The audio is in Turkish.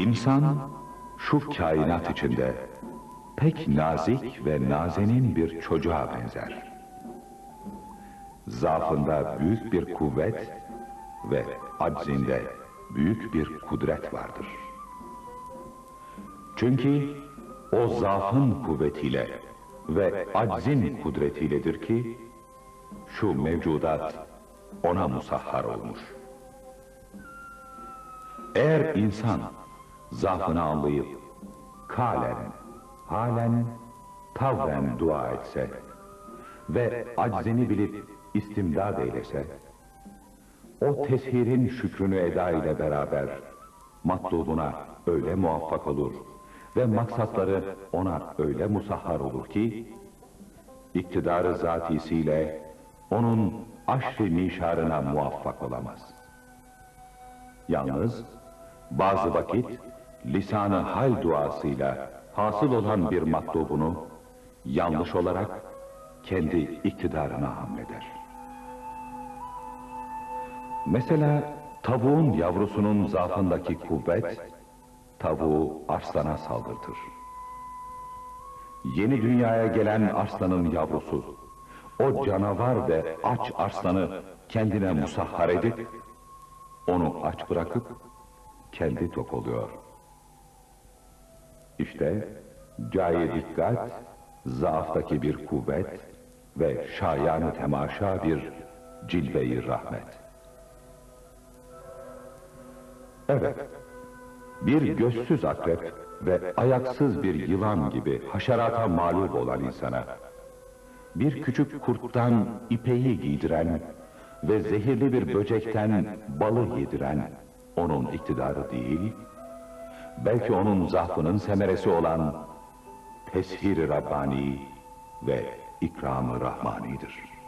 İnsan şu kainat içinde pek nazik ve nazenin bir çocuğa benzer. Zaafında büyük bir kuvvet ve aczinde büyük bir kudret vardır. Çünkü o zaafın kuvvetiyle ve aczin kudretiyledir ki şu mevcudat ona musahhar olmuş. Eğer insan zaafını anlayıp kalen, halen, tavren dua etse ve aczini bilip istimdad eylese, o teshirin şükrünü eda ile beraber matlubuna öyle muvaffak olur ve maksatları ona öyle musahhar olur ki, iktidarı zatisiyle onun aşrı nişarına muvaffak olamaz. Yalnız bazı vakit lisanı hal duasıyla hasıl olan bir matlubunu yanlış olarak kendi iktidarına hamleder. Mesela tavuğun yavrusunun zaafındaki kuvvet tavuğu arslana saldırtır. Yeni dünyaya gelen arslanın yavrusu o canavar ve aç arslanı kendine musahhar edip onu aç bırakıp kendi tok oluyor. İşte caye dikkat, zaaftaki bir kuvvet ve şayanı temaşa bir cilve-i rahmet. Evet, bir gözsüz akrep ve ayaksız bir yılan gibi haşerata mağlup olan insana, bir küçük kurttan ipeyi giydiren ve zehirli bir böcekten balı yediren onun iktidarı değil, belki onun zaafının semeresi olan teshir-i Rabbani ve ikram-ı Rahmani'dir.